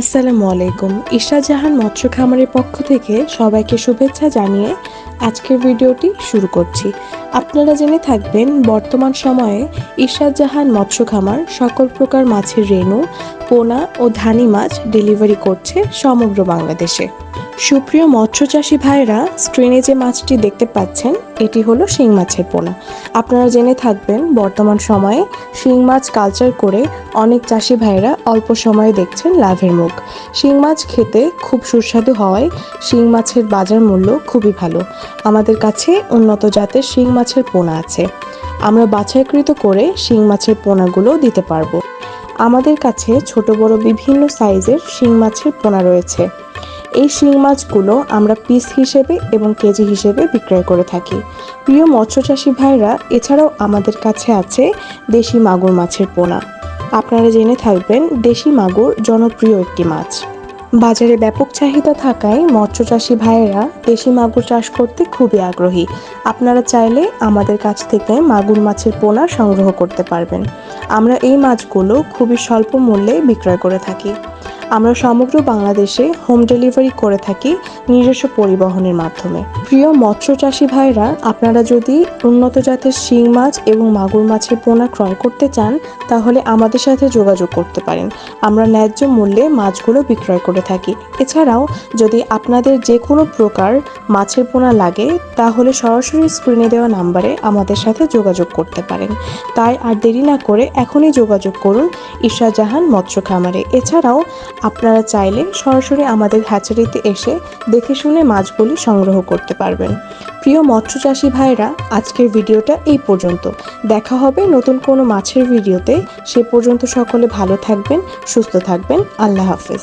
আসসালামু আলাইকুম। ঈশা জাহান মৎস্য খামারের পক্ষ থেকে সবাইকে শুভেচ্ছা জানিয়ে আজকের ভিডিওটি শুরু করছি। আপনারা জেনে থাকবেন, বর্তমান সময়ে ঈশা জাহান মৎস্য খামার সকল প্রকার মাছের রেণু, পোনা ও ধানি মাছ ডেলিভারি করছে সমগ্র বাংলাদেশে। সুপ্রিয় মৎস্য চাষী ভাইরা স্ক্রিনে যে মাছটি দেখতে পাচ্ছেন, এটি হলো শিং মাছের পোনা। আপনারা জেনে থাকবেন, বর্তমান সময়ে শিং মাছ কালচার করে অনেক চাষি ভাইরা অল্প সময়ে দেখছেন লাভের মুখ। শিং মাছ খেতে খুব সুস্বাদু হওয়ায় শিং মাছের বাজার মূল্য খুবই ভালো। আমাদের কাছে উন্নত জাতের শিং মাছের পোনা আছে। আমরা বাছাইকৃত করে শিং মাছের পোনাগুলো দিতে পারব। আমাদের কাছে ছোট বড় বিভিন্ন সাইজের শিং মাছের পোনা রয়েছে। এই শিং মাছগুলো আমরা পিস হিসেবে এবং কেজি হিসেবে বিক্রয় করে থাকি। প্রিয় মৎস্য চাষী ভাইরা, এছাড়াও আমাদের কাছে আছে দেশি মাগুর মাছের পোনা। আপনারা জেনে থাকবেন, দেশি মাগুর জনপ্রিয় একটি মাছ। বাজারে ব্যাপক চাহিদা থাকায় মৎস্য চাষী ভাইয়েরা দেশি মাগুর চাষ করতে খুবই আগ্রহী। আপনারা চাইলে আমাদের কাছ থেকে মাগুর মাছের পোনা সংগ্রহ করতে পারবেন। আমরা এই মাছগুলো খুবই স্বল্প মূল্যে বিক্রয় করে থাকি। আমরা সমগ্র বাংলাদেশে হোম ডেলিভারি করে থাকি নিজস্ব পরিবহনের মাধ্যমে। প্রিয় মৎস্য চাষী ভাইরা, আপনারা যদি উন্নত জাতের শিং মাছ এবং মাগুর মাছের পোনা ক্রয় করতে চান, তাহলে আমাদের সাথে যোগাযোগ করতে পারেন। আমরা ন্যায্য মূল্যে মাছগুলো বিক্রয় করে থাকি। এছাড়াও, যদি আপনাদের যে কোনো প্রকার মাছের পোনা লাগে, তাহলে সরাসরি স্ক্রিনে দেওয়া নাম্বারে আমাদের সাথে যোগাযোগ করতে পারেন। তাই আর দেরি না করে এখনই যোগাযোগ করুন ঈশা জাহান মৎস্য খামারে। এছাড়াও আপনারা চাইলে সরাসরি আমাদের হ্যাচারিতে এসে দেখে শুনে মাছগুলি সংগ্রহ করতে পারবেন। প্রিয় মৎস্য চাষি ভাইরা, আজকের ভিডিওটা এই পর্যন্ত। দেখা হবে নতুন কোনো মাছের ভিডিওতে। সে পর্যন্ত সকলে ভালো থাকবেন, সুস্থ থাকবেন। আল্লাহ হাফেজ।